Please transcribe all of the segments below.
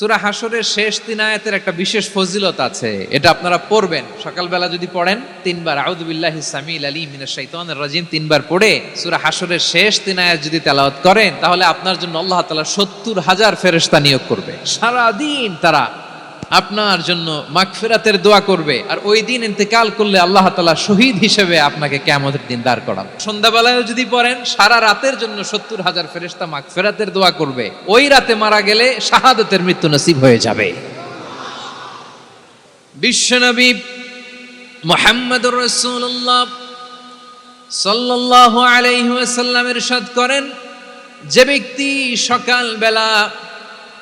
সুরা হাসরের শেষ তিন আয়াতের একটা বিশেষ ফজিলত আছে। এটা আপনারা পড়বেন। সকালবেলা যদি পড়েন, তিনবার আউদুবিল্লাহ সামিল আলী মিনা শাইতানির রাজিম তিনবার পড়ে সুরা হাসরের শেষ তিন আয়াত যদি তেলাওয়াত করেন, তাহলে আপনার জন্য আল্লাহ তালা সত্তর হাজার ফেরেস্তা নিয়োগ করবে। সারাদিন তারা আপনার জন্য মাগফিরাতের দোয়া করবে। আর ওই দিন ইন্তেকাল করলে আল্লাহ তালা শহীদ হিসেবে আপনাকে কিয়ামতের দিন দাঁড় করান। সন্ধ্যাবেলায়ও যদি পড়েন, সারা রাতের জন্য সত্তর হাজার ফেরেশতা মাগফিরাতের দোয়া করবে। ওই রাতে মারা গেলে শাহাদতের মৃত্যু নসিব হয়ে যাবে। বিশ্বনবী মোহাম্মদুর রাসূলুল্লাহ সাল্লাল্লাহু আলাইহি ওয়াসাল্লাম ইরশাদ করেন, যে ব্যক্তি সকালবেলা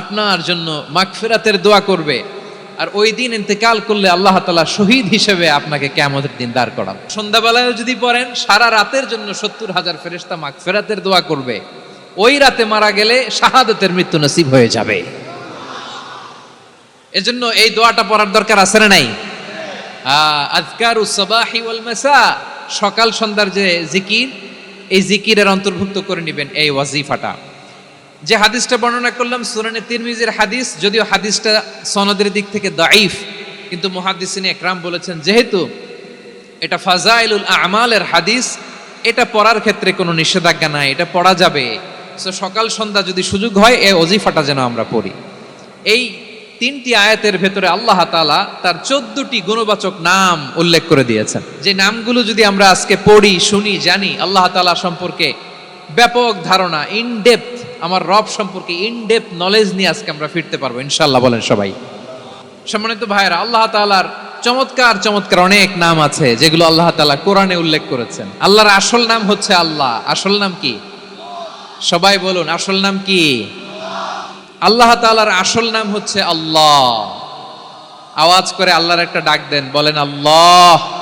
আপনার জন্য মাগফিরাতের দোয়া করবে। আর ওই দিন ইন্তেকাল করলে আল্লাহ তাআলা শহীদ হিসেবে আপনাকে কিয়ামতের দিন দাঁড় করান সন্ধ্যাবেলায় যদি পড়েন, সারা রাতের জন্য সত্তর হাজার ফেরেশতা মাগফিরাতের দোয়া করবে। ওই রাতে মারা গেলে শাহাদতের মৃত্যু নসিব হয়ে যাবে। এজন্য এই দোয়াটা পড়ার দরকার আছে না নাই? আজকারু সবাহি ওয়াল মাসা, সকাল সন্ধ্যার যে জিকির, এই জিকিরের অন্তর্ভুক্ত করে নেবেন এই ওয়াজিফাটা। যে হাদিসটা বর্ণনা করলাম, সুরানে তিরমিজের হাদিস, যদিও হাদিসটা সনদের দিক থেকে দাইফ কিন্তু মুহাদ্দিসিন একরাম বলেছেন, যেহেতু এটা ফাজাইলুল আমালের হাদিস, এটা পড়ার ক্ষেত্রে কোনো নিষেধাজ্ঞা নাই, এটা পড়া যাবে। সো সকাল সন্ধ্যা যদি সুযোগ হয়, এ অজিফাটা যেন আমরা পড়ি। এই তিনটি আয়াতের ভেতরে আল্লাহ তাআলা তার চোদ্দটি গুণবাচক নাম উল্লেখ করে দিয়েছেন। যে নামগুলো যদি আমরা আজকে পড়ি, শুনি, জানি, আল্লাহ তাআলা সম্পর্কে ব্যাপক ধারণা ইন ডেপথ আমার রব সম্পর্কে ইন ডেপথ নলেজ নিয়ে আজকে আমরা ফিরতে পারব ইনশাল্লাহ বলেন সবাই। সম্মানিত ভাইয়েরা, আল্লাহ তাআলার চমৎকার চমৎকার অনেক নাম আছে যেগুলো আল্লাহ তাআলা কোরআনে উল্লেখ করেছেন। আল্লাহর আসল নাম হচ্ছে আল্লাহ। আসল নাম কি? সবাই বলুন, আসল নাম কি? আল্লাহ তাআলার আসল নাম হচ্ছে আল্লাহ। আওয়াজ করে আল্লাহর একটা ডাক দেন, বলেন আল্লাহ।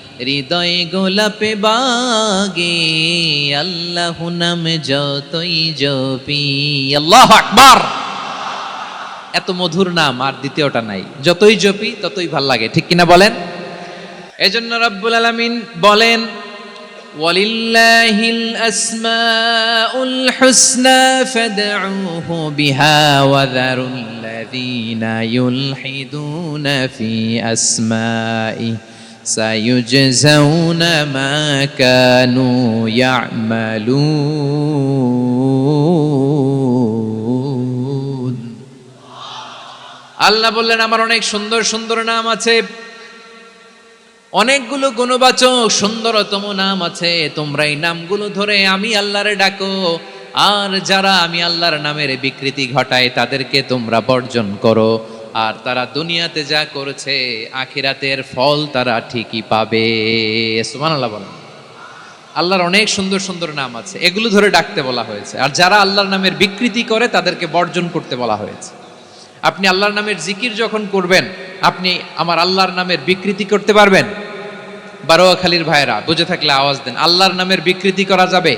হৃদয় গোলাপে বাগে, আল্লাহ নাম যতই জপি। আল্লাহ আকবার! এত মধুর নাম, আর দ্বিতীয়টা নাই। যতই জপি, ততই ভালো লাগে, ঠিক কিনা বলেন? এজন্য রব্বুল আলামিন বলেন, ওয়ালিল্লাহিল আসমাউল হুসনা ফাদউহু বিহা ওয়া যারুল লাযিনা ইউলহিদুনা ফি আসমাইহি سيجزون ما كانوا يعملون আল্লাহ বললেন আমার অনেক সুন্দর সুন্দর নাম আছে অনেকগুলো গুণবাচক সুন্দরতম নাম আছে তোমরা এই নামগুলো ধরে আমি আল্লাহরে ডাকো আর যারা আমি আল্লাহর নামের বিকৃতি ঘটায় তাদেরকে তোমরা বর্জন করো আর তারা দুনিয়াতে যা করেছে, আখিরাতের ফল তারা ঠিকই পাবে। সুমান আল্লাহ বলেন। আল্লাহর অনেক সুন্দর সুন্দর নাম আছে, এগুলো ধরে ডাকতে বলা হয়েছে। আর যারা আল্লাহর নামের বিকৃতি করে, তাদেরকে বর্জন করতে বলা হয়েছে। আপনি আল্লাহর নামের জিকির যখন করবেন, আপনি আমার আল্লাহর নামের বিকৃতি করতে পারবেন? বারোয়াখালীর ভাইরা বুঝে থাকলে আওয়াজ দেন, আল্লাহর নামের বিকৃতি করা যাবে?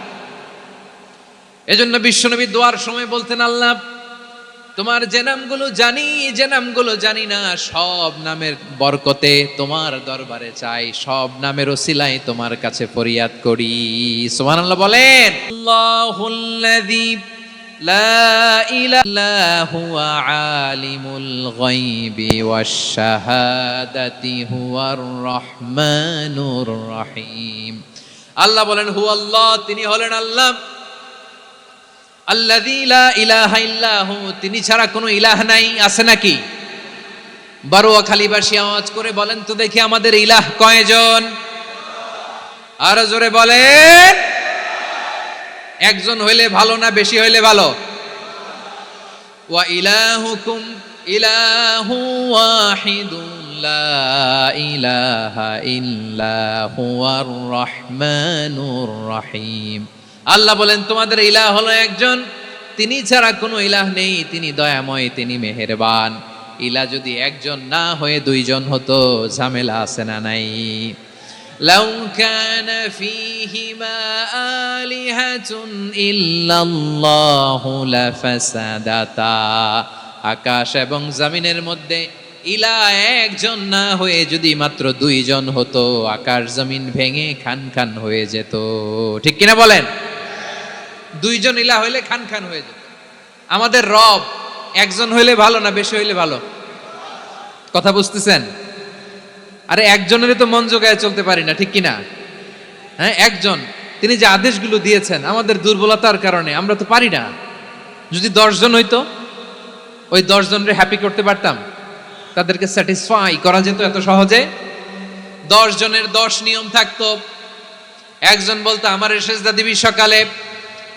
এজন্য বিশ্বনবী দোয়ার সময় বলতেন আল্লাহ তোমার যে নামগুলো জানি যে নামগুলো জানি না সব নামের বরকতে তোমার দরবারে চাই সব নামের ওসিলাই তোমার কাছে ফরিয়াদ করি। সুবহানাল্লাহ বলেন আল্লাহুল্লাযী লা ইলাহা ইল্লা হুয়া আলিমুল গায়বি ওয়াশ শাহাদাতি হুয়ার রহমানুর রহিম। আল্লাহ বলেন হু আল্লাহ তিনি হলেন আল্লাহ ইল্লাহু, তিনি ছাড়া কোনো ইলাহ নাই, আছে নাকি? বারোয়া খালিবাসী আওয়াজ করে বলেন, তো দেখি আমাদের ইলাহ কয়জন? আর জোরে বলেন, একজন হইলে ভালো না বেশি হইলে ভালো? ওয়া ইলাহুকুম ইলাহু ওয়াহিদুন লা ইলাহা ইল্লা হুয়ার রহমানুর রহিম। আল্লাহ বলেন তোমাদের ইলাহ হলো একজন তিনি ছাড়া কোনো ইলাহ নেই তিনি দয়াময় তিনি মেহেরবান ইলা যদি একজন না হয়ে দুইজন হতো ঝামেলা আছে না নাই لو كان فيهما آلهة إلا الله لفسدتا আকাশ এবং জমিনের মধ্যে ইলা একজন না হয়ে যদি মাত্র দুইজন হতো আকাশ জমিন ভেঙে খান খান হয়ে যেত ঠিক কিনা বলেন দুইজন ইলা হইলে খান খান হয়ে যেত। আমাদের রব একজন হইলে ভালো না বেশি হইলে ভালো? কথা বুঝতেছেন? আরে একজনেরই তো মন জোগায় চলতে পারি না, ঠিক কিনা হ্যাঁ একজন। তিনি যে আদেশগুলো দিয়েছেন, আমাদের দুর্বলতার কারণে, আমরা তো পারি না। যদি দশজন হইতো, ওই দশজনরে হ্যাপি করতে পারতাম। তাদেরকে স্যাটিসফাই করা যেত এত সহজে। দশ জনের দশ নিয়ম থাকতো। একজন বলতো, আমার সেজদা দিবি সকালে।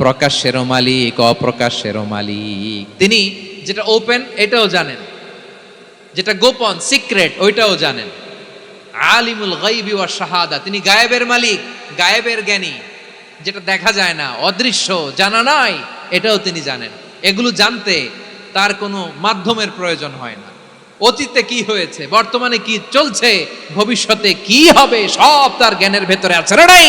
প্রকাশ্যেরও মালিক, অপ্রকাশ্যেরও মালিক। তিনি যেটা ওপেন এটাও জানেন। যেটা গোপন সিক্রেট ওইটাও জানেন। আলিমুল গাইবি ওয়া শাহাদা, তিনি গায়েবের মালিক, গায়েবের জ্ঞানী। যেটা দেখা যায় না, অদৃশ্য, জানা নাই, এটাও তিনি জানেন। এগুলো জানতে তার কোনো মাধ্যমের প্রয়োজন হয় না। অতীতে কি হয়েছে, বর্তমানে কি চলছে, ভবিষ্যতে কি হবে, সব তার জ্ঞানের ভেতরে আছে নাই?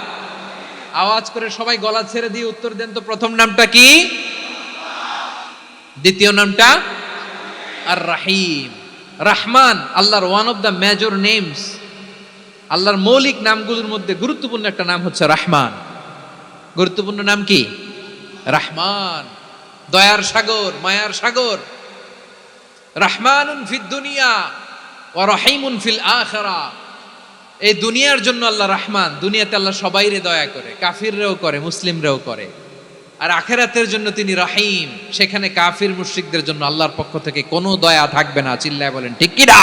আওয়াজ করে সবাই গলা ছেড়ে দিয়ে উত্তর দেন তো, প্রথম নামটা কি? দ্বিতীয় নামটা? আর রাহিম রাহমান, আল্লাহর one of the major names আল্লাহর মৌলিক নামগুলোর মধ্যে গুরুত্বপূর্ণ একটা নাম হচ্ছে রাহমান। গুরুত্বপূর্ণ নাম কি? রাহমান। দয়ার সাগর, মায়ার সাগর। রহমানুন ফিদ দুনিয়া ও রহিমুন ফিল আখরা এই দুনিয়ার জন্য আল্লাহ রহমান, দুনিয়াতে আল্লাহ সবাইরে দয়া করে, কাফিররাও করে, মুসলিমরাও করে। আর আখেরাতের জন্য তিনি রাহিম, সেখানে কাফির মুশ্রিকদের জন্য আল্লাহর পক্ষ থেকে কোনো দয়া থাকবে না, চিল্লায় বলেন, ঠিক কিনা?